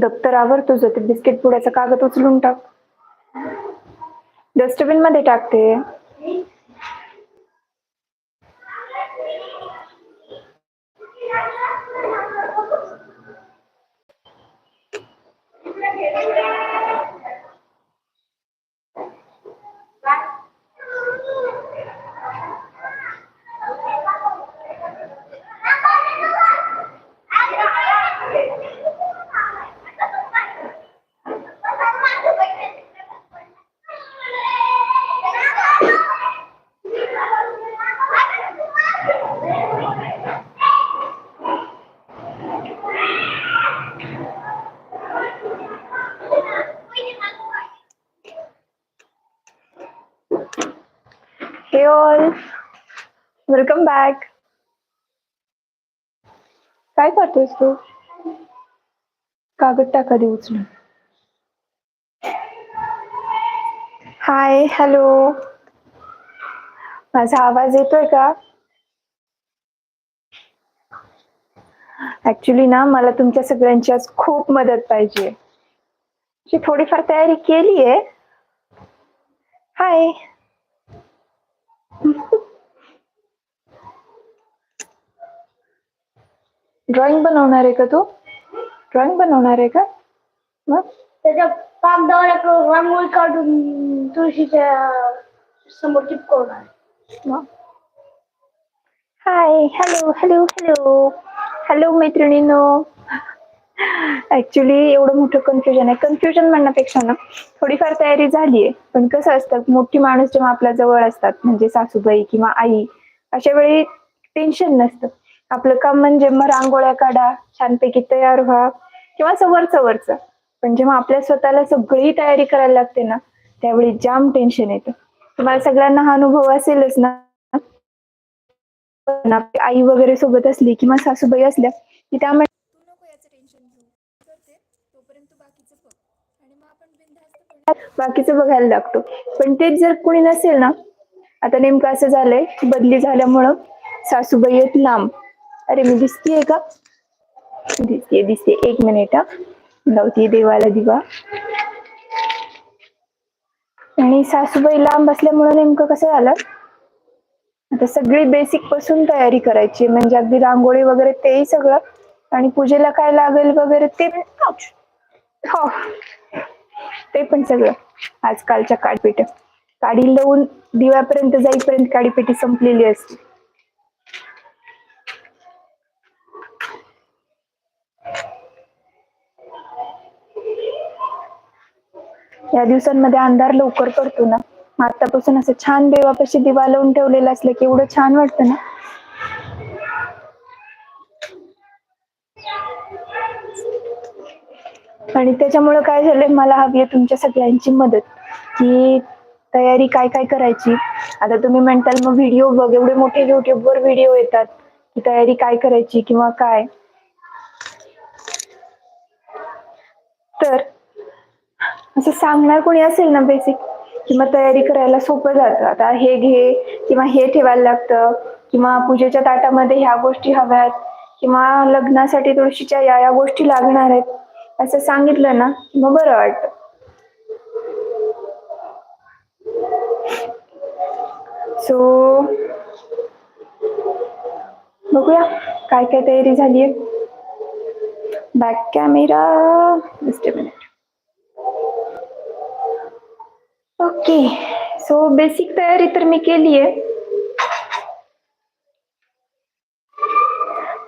दप्तरावर तुझं ते बिस्किट पुड्याचा कागद उचलून टाक. डस्टबिनमध्ये टाकते. Hey ऑल वेलकम बॅक काय करतोयस तू? कागद टाका दे उचलून. हाय हॅलो माझा आवाज येतोय का? ऍक्च्युली ना मला तुमच्या सगळ्यांची आज खूप मदत पाहिजे. थोडीफार तयारी केली आहे हाय ड्रॉइंग बनवणार आहे का तू? ड्रॉइंग बनवणार आहे का? मग? त्याच्या कागदावर रांगोळी काढून तुळशीच्या समोर चिपकवणार. मग? Hi hello hello hello hello मैत्रिणींनो. ऍक्च्युली एवढं मोठं कन्फ्युजन आहे. कन्फ्युजन म्हणण्यापेक्षा ना थोडीफार तयारी झाली आहे पण कसं असतं मोठी माणूस जेव्हा आपल्या जवळ असतात म्हणजे सासूबाई किंवा आई अशा वेळी टेन्शन नसतं. आपलं काम म्हणजे मग रांगोळ्या काढा छानपैकी तयार व्हा किंवा असं वरचं वरचं. पण जेव्हा आपल्या स्वतःला सगळी तयारी करायला लागते ना त्यावेळी जाम टेन्शन येतं. तुम्हाला सगळ्यांना हा अनुभव असेलच ना? आई वगैरे सोबत असली किंवा सासूबाई असल्या की त्यामुळे बाकीचं बघायला लागतो. पण तेच जर कोणी नसेल ना आता नेमकं असं झालंय बदली झाल्यामुळं सासूबाई आहेत लांब. अरे मी दिसतीये का? दिसतीये दिसते एक मिनिट हा. लावतीये देवाला दिवा. आणि सासूबाई लांब असल्यामुळे नेमकं कसं झालं? आता सगळी बेसिकपासून तयारी करायची म्हणजे अगदी रांगोळी वगैरे तेही सगळं. आणि पूजेला काय लागेल वगैरे ते हो. ते पण सगळं. आजकालच्या काडीपेट्या. काडी लावून दिव्यापर्यंत जाईपर्यंत काडीपेटी संपलेली असते या दिवसांमध्ये अंधार लवकर पडतो ना. मग आतापासून असं छान देवापाशी दिवा लावून ठेवलेला असलं की एवढं छान वाटतं ना. आणि त्याच्यामुळे काय झालंय मला हवी आहे तुमच्या सगळ्यांची मदत. की तयारी काय काय करायची? आता तुम्ही म्हणताल मग व्हिडिओ बघ एवढे मोठे युट्यूबवर व्हिडिओ येतात. की तयारी काय करायची किंवा काय? तर असं सांगणार कोणी असेल ना बेसिक किंवा तयारी करायला सोपं जातं. आता हे घे किंवा हे ठेवायला लागतं किंवा पूजेच्या ताटामध्ये ह्या गोष्टी हव्यात किंवा लग्नासाठी तुळशीच्या या या गोष्टी लागणार आहेत. असं सांगितलं ना की मग बरं वाटतं. सो बघूया काय काय तयारी झालीये. Back camera minute okay so basic तयारी तर मी केली आहे.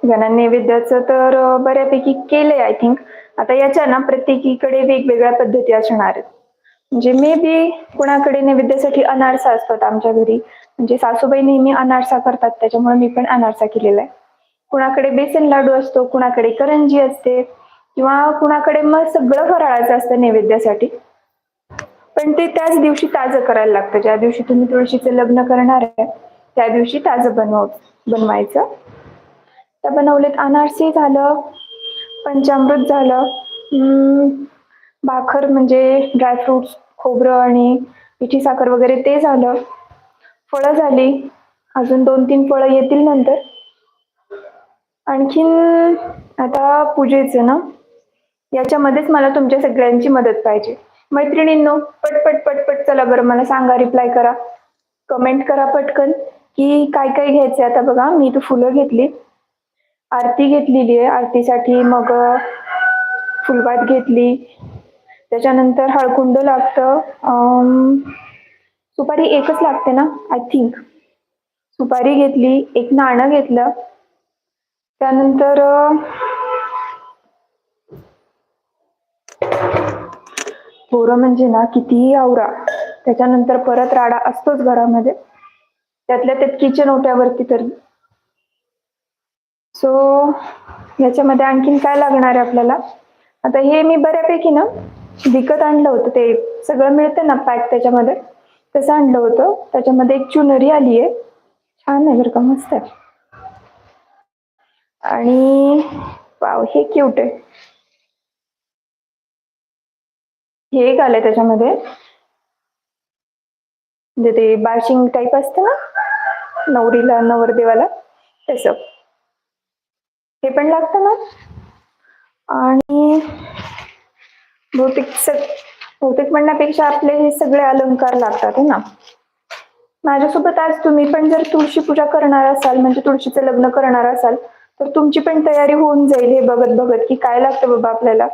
ज्यांना नैवेद्याचं तर बऱ्यापैकी केलंय आय थिंक आता याच्या ना प्रत्येकीकडे वेगवेगळ्या पद्धती असणार आहेत. म्हणजे मे बी कुणाकडे नैवेद्यासाठी अनारसा असतात आमच्या घरी. म्हणजे सासूबाई नेहमी अनारसा करतात त्याच्यामुळे मी पण अनारसा केलेला आहे. कुणाकडे बेसन लाडू असतो कुणाकडे करंजी असते किंवा कुणाकडे मग सगळं फराळाचं असतं नैवेद्यासाठी. पण ते त्याच दिवशी ताजं करायला लागतं. ज्या दिवशी तुम्ही तुळशीचं लग्न करणार आहे त्या दिवशी ताजं बनव बनवायचं. तर बनवलेत अनारसी झालं पंचामृत झालं भाकर म्हणजे ड्रायफ्रुट्स खोबरं आणि पिठी साखर वगैरे ते झालं. फळं झाली. अजून दोन तीन फळं येतील नंतर. आणखीन आता पूजेचं ना? याच्यामध्येच मला तुमच्या सगळ्यांची मदत पाहिजे. मैत्रिणींनो पटपट पटपट चला बरं मला सांगा रिप्लाय करा. कमेंट करा पटकन की काय काय घ्यायचंय आता बघा. मी तू फुलं घेतली. आरती घेतलेली आहे. आरतीसाठी मग अं, फुलवात घेतली. त्याच्यानंतर हळकुंड लागतं. सुपारी एकच लागते ना आय थिंक सुपारी घेतली एक नाणं घेतलं. त्यानंतर पोरं म्हणजे ना कितीही आवरा त्याच्यानंतर परत राडा असतोच घरामध्ये. त्यातल्या त्यात किचन ओट्यावरती तरी. सो याच्यामध्ये आणखीन काय लागणार आहे आपल्याला? आता हे मी बऱ्यापैकी ना विकत आणलं होतं. ते सगळं मिळतं ना पॅक त्याच्यामध्ये. तसं आणलं होतं. त्याच्यामध्ये एक चुनरी आली आहे. छान आहे बरं का मस्त आहे. आणि वाव हे क्यूट आहे. हे एक आलंय त्याच्यामध्ये. म्हणजे ते बाशिंग टाईप असतं ना? नवरीला नवरदेवाला. तस. हे पण लागतं ना? आणि बहुतेक सग बहुतेक म्हणण्यापेक्षा आपले हे सगळे अलंकार लागतात हे ना? माझ्यासोबत आज तुम्ही पण जर तुळशी पूजा करणार असाल म्हणजे तुळशीचं लग्न करणार असाल तर तुमची पण तयारी होऊन जाईल हे बघत बघत की काय लागतं बाबा आपल्याला?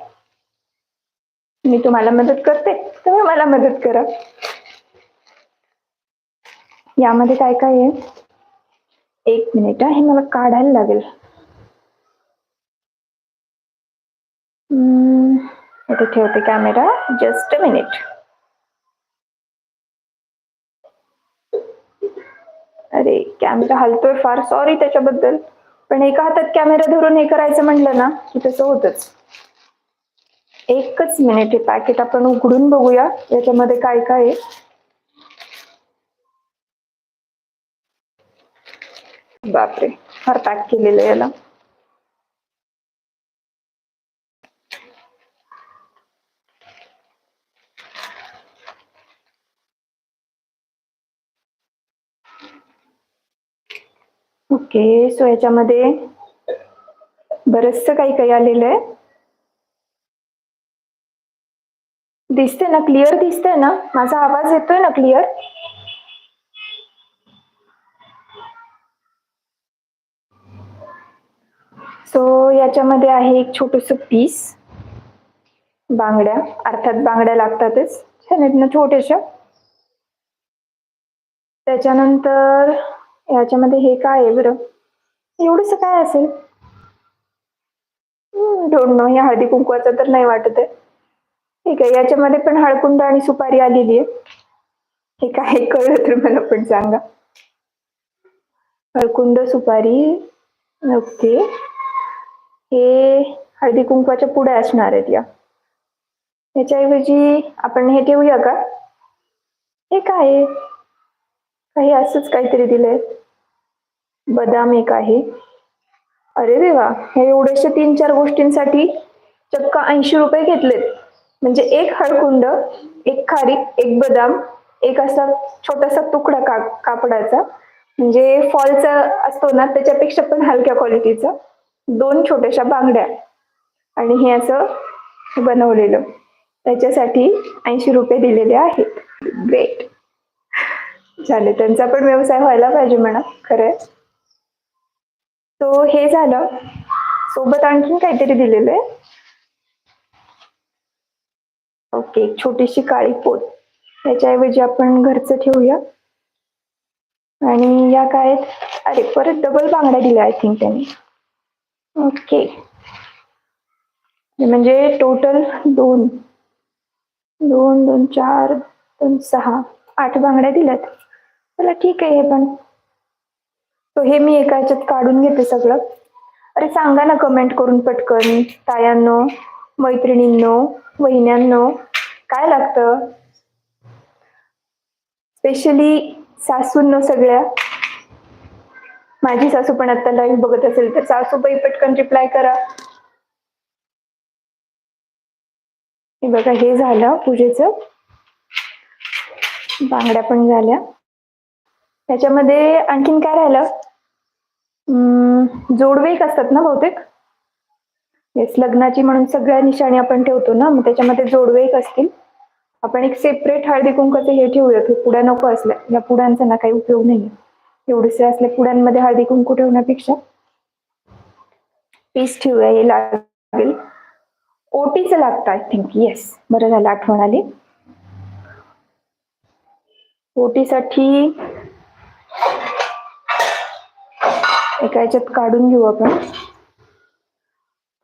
मी तुम्हाला मदत करते. तुम्ही मला मदत करा. यामध्ये काय काय आहे? एक मिनिट हे मला काढायला लागेल. इथे ठेवते कॅमेरा जस्ट अ मिनिट अरे कॅमेरा हलतोय फार. सॉरी त्याच्याबद्दल. पण एका हातात कॅमेरा धरून हे करायचं म्हणलं ना की तसं होतच. एकच मिनिट हे पॅकेट आपण उघडून बघूया. याच्यामध्ये काय काय आहे. बापरे फार पॅक केलेलं आहे याला. ओके सो याच्यामध्ये बरचसं काही काही आलेलं आहे. दिसते ना? क्लिअर दिसते ना? माझा आवाज येतोय ना क्लिअर सो याच्यामध्ये आहे एक छोटस पीस बांगड्या. अर्थात बांगड्या लागतातच. छान आहेत ना छोट्याशा त्याच्यानंतर याच्यामध्ये हे काय आहे बरं? एवढस काय असेल? डोंट नो या हळदी कुंकवाचं तर नाही वाटत आहे ठीक आहे याच्यामध्ये पण हळकुंड आणि सुपारी आलेली आहे. हे काय कळलं तर मला पण सांगा. हळकुंड सुपारी ओके. हे हळदी कुंकवाच्या पुढे असणार आहेत या. याच्याऐवजी आपण हे ठेवूया का? हे काय? काही असंच काहीतरी दिलंय. बदाम एक आहे. अरे देवा हे एवढ्याशा तीन चार गोष्टींसाठी चक्क ऐंशी रुपये घेतलेत. म्हणजे एक हळकुंड एक खारी एक बदाम एक असा छोटासा तुकडा का कापडाचा. म्हणजे फॉलचा असतो ना त्याच्यापेक्षा पण हलक्या क्वालिटीचा. दोन छोट्याशा बांगड्या. आणि हे असं बनवलेलं. त्याच्यासाठी ऐंशी रुपये दिलेले आहेत. ग्रेट झाले. त्यांचा पण व्यवसाय व्हायला पाहिजे म्हणा. खरंय. तो हे झालं. सोबत आणखीन काहीतरी दिलेलं आहे ओके एक छोटीशी काळी पोत. त्याच्याऐवजी आपण घरचं ठेवूया. आणि या काय आहेत? अरे परत डबल बांगड्या दिल्या आय थिंक त्यांनी. ओके. म्हणजे टोटल दोन. दोन दोन चार दोन सहा आठ बांगड्या दिल्यात. चला ठीक आहे हे पण. तो हे मी एका ह्याच्यात काढून घेते सगळं. अरे सांगा ना कमेंट करून पटकन. तायांनो मैत्रिणींनो वहिन्यांनो काय लागतं? स्पेशली सासूंनो सगळ्या. माझी सासू पण आता लाईव्ह बघत असेल तर सासूबाई पटकन रिप्लाय करा. हे बघा हे झालं पूजेचं. बांगड्या पण झाल्या. त्याच्यामध्ये आणखीन काय राहिलं? हम्म, जोडवे एक असतात ना बहुतेक? येस लग्नाची म्हणून सगळ्या निशाणी आपण ठेवतो ना मग त्याच्यामध्ये जोडवे एक असतील. आपण एक सेपरेट हळदी कुंकाचे हे ठेवूया की पुड्या नको असल्या या पुड्यांचा ना काही उपयोग नाही एवढेसे असल्या पुड्यांमध्ये हळदी कुंकू ठेवण्यापेक्षा. पीस ठेवूया हे लागेल. ओटीच लागतं आय थिंक येस बरं झालं आठवण आली. ओटीसाठी एका याच्यात काढून घेऊ आपण.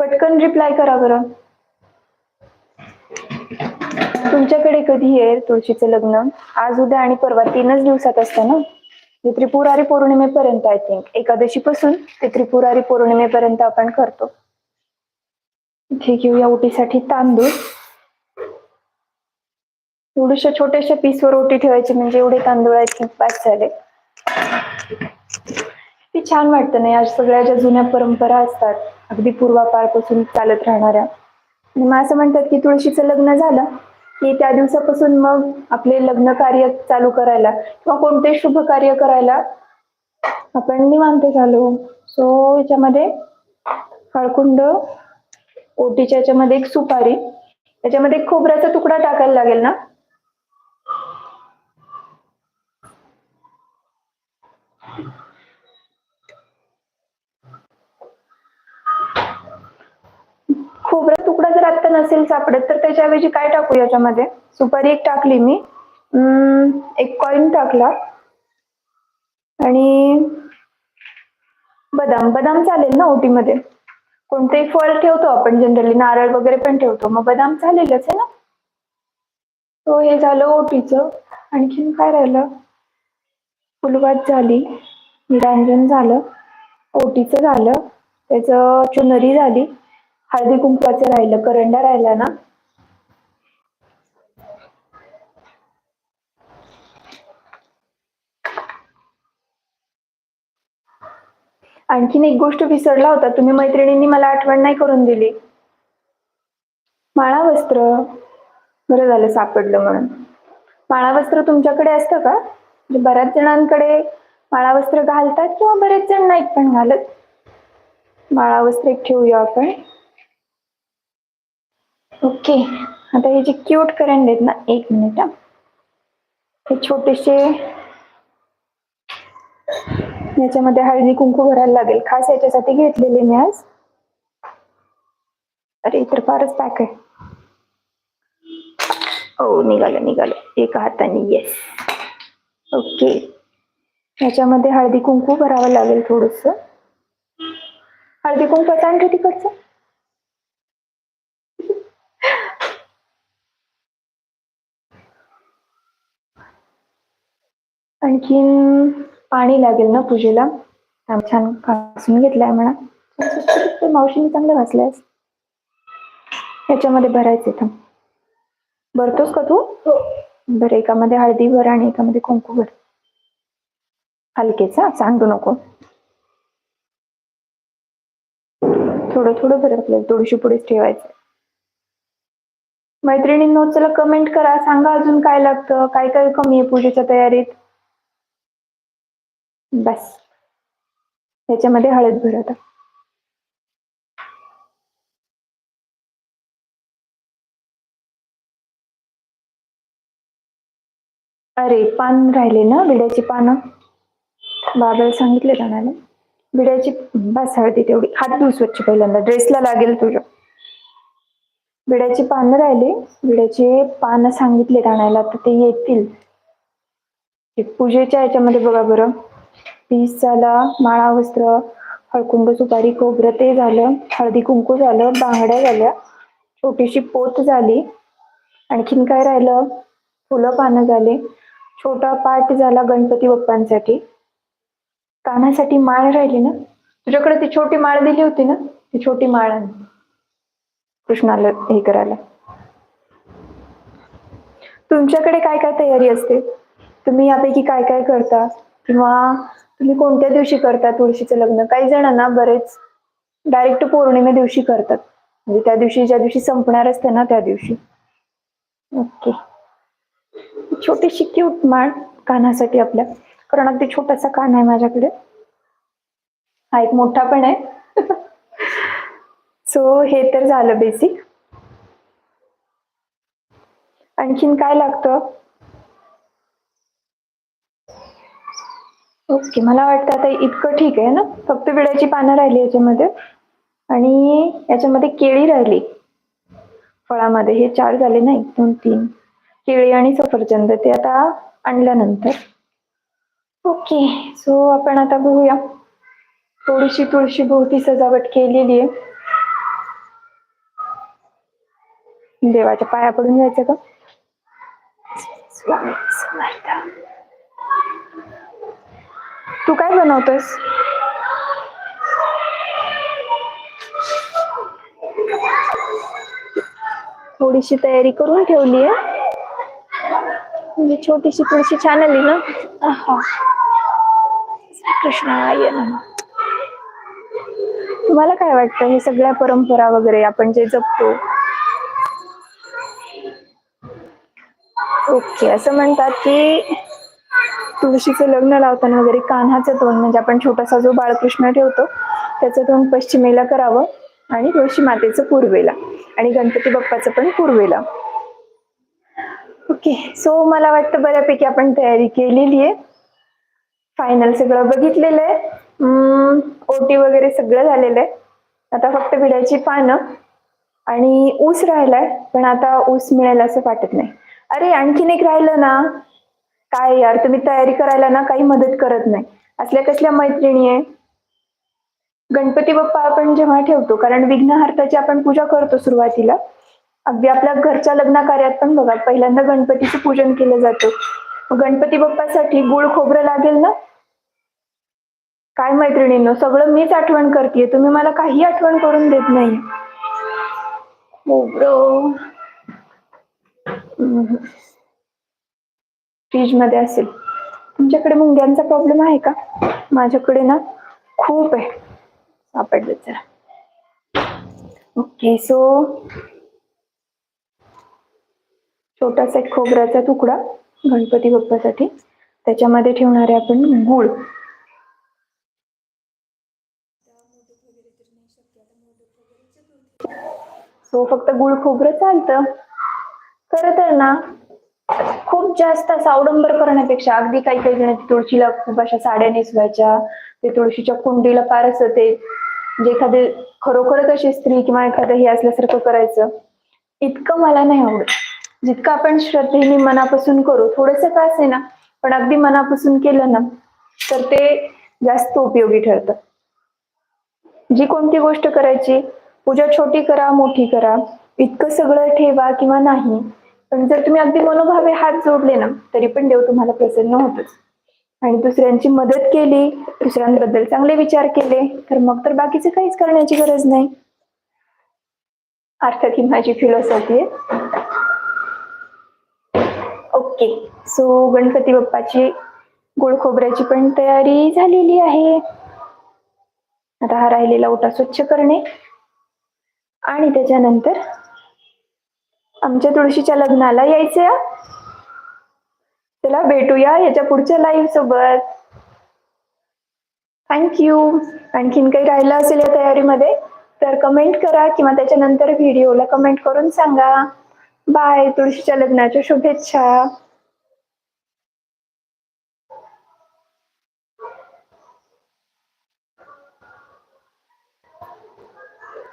पटकन रिप्लाय करा बरं. तुमच्याकडे कधी आहे तुळशीचं लग्न? आज उद्या आणि परवा तीनच दिवसात असतं ना? ते त्रिपुरारी पौर्णिमेपर्यंत आय थिंक एकादशी पासून ते त्रिपुरारी पौर्णिमेपर्यंत आपण करतो. इथे घेऊया ओटीसाठी तांदूळ. थोड्याशा छोट्याशा पीसवर ओटी ठेवायची म्हणजे एवढे तांदूळ आय थिंक पाच झाले. ते छान वाटतं नाही आज सगळ्या ज्या जुन्या परंपरा असतात. अगदी पूर्वापारपासून चालत राहणाऱ्या. आणि मग असं म्हणतात की तुळशीचं लग्न झालं की त्या दिवसापासून मग आपले लग्न कार्य चालू करायला किंवा कोणते शुभ कार्य करायला आपण निवांत झालो. सो याच्यामध्ये हळकुंड ओटीच्या याच्यामध्ये एक सुपारी त्याच्यामध्ये एक खोबऱ्याचा तुकडा टाकायला लागेल ना खोबरा तुकडा जर आता नसेल सापडत तर त्याच्याऐवजी काय टाकू याच्यामध्ये? सुपारी एक टाकली मी. एक कॉइन टाकला. आणि बदाम. बदाम चालेल ना ओटीमध्ये? कोणतेही फळ ठेवतो आपण जनरली नारळ वगैरे पण ठेवतो. मग बदाम चालेलच आहे ना? तो हे झालं ओटीचं. आणखीन काय राहिलं? फुलवात झाली. निरांजन झालं. ओटीचं झालं. त्याचं चुनरी झाली. हळदी कुंकवाचं राहिलं करंडा राहिला ना? आणखीन एक गोष्ट विसरला होता. तुम्ही मैत्रिणींनी मला आठवण नाही करून दिली. माळा वस्त्र बरं झालं सापडलं म्हणून. माळा वस्त्र तुमच्याकडे असतं का? म्हणजे बऱ्याच जणांकडे माळा वस्त्र घालतात किंवा बरेच जण नाहीत पण घालत? माळा वस्त्र एक ठेवूया आपण. ओके आता हे जे क्यूट करंट आहेत ना एक मिनिट हे. छोटेसे. याच्यामध्ये हळदी कुंकू भरायला लागेल. खास याच्यासाठी घेतलेले मी आज. अरे तर फारच पॅक आहे. हो निघालं निघालं. एका हाताने येस ओके याच्यामध्ये हळदी कुंकू भरावं लागेल थोडस. हळदी कुंकू आणखी तिकडचं. आणखीन पाणी लागेल ना पूजेला? छान घासून घेतलाय म्हणा. ते मावशीने चांगलं घासलंयस. याच्यामध्ये भरायचे थांब. भरतोस का तू? बरं एकामध्ये हळदी भर आणि एकामध्ये कुंकू भर. हलकेच हा सांडू नको. थोडं थोडं भर आपल्याला थोडीशी पुढेच ठेवायचं मैत्रिणींनो चला कमेंट करा. सांगा अजून काय लागतं काय काय कमी आहे पूजेच्या तयारीत? बस. याच्यामध्ये हळद भरत अरे पान राहिले ना बिड्याची पानं? बाबाला सांगितले राणाला विड्याची बस हळदी तेवढी. हात धुऊ स्वच्छ पहिल्यांदा. ड्रेसला लागेल तुझ्या विड्याची पानं राहिले. विड्याचे पानं सांगितले आणायला तर ते येतील. पूजेच्या याच्यामध्ये बघा बरं. पीस झाला माळा वस्त्र हळकुंड सुपारी खोबरं ते झालं. हळदी कुंकू झालं बांगड्या झाल्या. छोटीशी पोत झाली. आणखीन काय राहिलं? फुलं पानं झाले. छोटा पाठ झाला गणपती बाप्पांसाठी. कानासाठी माळ राहिली ना? तुझ्याकडे ती छोटी माळ दिली होती ना? ती छोटी माळ कृष्णाला हे करायला. तुमच्याकडे काय काय तयारी असते? तुम्ही यापैकी काय काय करता? किंवा तुम्ही कोणत्या दिवशी करता तुळशीचं लग्न? काही जणांना बरेच डायरेक्ट पौर्णिमे दिवशी करतात. म्हणजे त्या दिवशी ज्या दिवशी संपणार असते ना त्या दिवशी. ओके छोटीशी क्यूट माळ कानासाठी आपल्या. कारण अगदी छोटासा कान आहे माझ्याकडे. हा एक मोठा पण आहे. सो हे तर झालं बेसिक आणखीन काय लागतं? ओके मला वाटतं आता इतकं ठीक आहे ना? फक्त विड्याची पानं राहिली याच्यामध्ये. आणि याच्यामध्ये केळी राहिली. फळामध्ये. हे चार झाले नाही? दोन तीन. केळी आणि सफरचंद. ते आता आणल्यानंतर. ओके सो आपण आता बघूया. थोडीशी तुळशी भोवती सजावट केलेली आहे. देवाच्या पाया पडून जायचं का? स्वामी समर्थ. तू काय बनवतोस थोडीशी तयारी करून ठेवली आहे. म्हणजे छोटीशी तुळशी छान आली ना. कृष्णाय नमः. तुम्हाला काय वाटतं? हे सगळ्या परंपरा वगैरे आपण जे जपतो. ओके असं म्हणतात की तुळशीचं लग्न लावताना वगैरे कान्हाचं तोंड म्हणजे आपण छोटासा जो बाळकृष्ण ठेवतो त्याचं तोंड पश्चिमेला करावं आणि तुळशी मातेचं पूर्वेला आणि गणपती बाप्पाचं पण पूर्वेला. ओके सो मला वाटतं बऱ्यापैकी आपण तयारी केलेली आहे. फायनल सगळं बघितलेलं आहे. ओटी वगैरे सगळं झालेलं आहे. आता फक्त विड्याची पानं आणि ऊस राहिलाय पण आता ऊस मिळेल असं वाटत नाही. अरे आणखीन एक राहिलं ना. काय यार? तुम्ही तयारी करायला ना काही मदत करत नाही. असल्या कसल्या मैत्रिणी आहे? गणपती बाप्पा आपण जेव्हा ठेवतो कारण विघ्नहर्ताची आपण पूजा करतो सुरुवातीला अगदी आपल्या घरच्या लग्न कार्यात पण बघा पहिल्यांदा गणपतीचं पूजन केलं जातं. गणपती बाप्पासाठी गुळ खोबरं लागेल ना? काय मैत्रिणींनो सगळं मीच आठवण करते तुम्ही मला काही आठवण करून देत नाही. खोबरं. फ्रीजमध्ये असेल. तुमच्याकडे मुंग्यांचा प्रॉब्लेम आहे का? माझ्याकडे ना खूप आहे. सापडलं जरा. ओके सो छोटासा एक खोबऱ्याचा तुकडा गणपती बाप्पासाठी. त्याच्यामध्ये ठेवणारे आपण गुळ. सो फक्त गुळ खोबरं चालतं. खरं तर ना खूप जास्त असं अवडंबर करण्यापेक्षा अगदी काही काही जण तुळशीला खूप अशा साड्या नेसवायच्या ते तुळशीच्या कुंडीला फारच ते म्हणजे एखादे खरोखरच अशी स्त्री किंवा एखादं हे असल्यासारखं करायचं. इतकं मला नाही आवडत. जितकं आपण श्रद्धेने मनापासून करू थोडस का असे ना पण अगदी मनापासून केलं ना तर ते जास्त उपयोगी ठरतं. जी कोणती गोष्ट करायची पूजा छोटी करा मोठी करा इतकं सगळं ठेवा किंवा नाही पण जर तुम्ही अगदी मनोभावे हात जोडले ना तरी पण देव तुम्हाला प्रसन्न होतच. आणि दुसऱ्यांची मदत केली दुसऱ्यांबद्दल चांगले विचार केले तर मग तर बाकीचे काहीच करण्याची गरज नाही. अर्थात ही माझी फिलॉसॉफी आहे. ओके सो गणपती बाप्पाची गोड खोबऱ्याची पण तयारी झालेली आहे. आता हा राहिलेला ओटा स्वच्छ करणे. आणि त्याच्यानंतर आमच्या तुळशीच्या लग्नाला यायचं चला भेटूया याच्या पुढच्या लाईव्ह सोबत. थँक्यू आणखीन काही राहिलं असेल या तयारीमध्ये तर कमेंट करा किंवा त्याच्यानंतर व्हिडिओला कमेंट करून सांगा. बाय तुळशीच्या लग्नाच्या शुभेच्छा.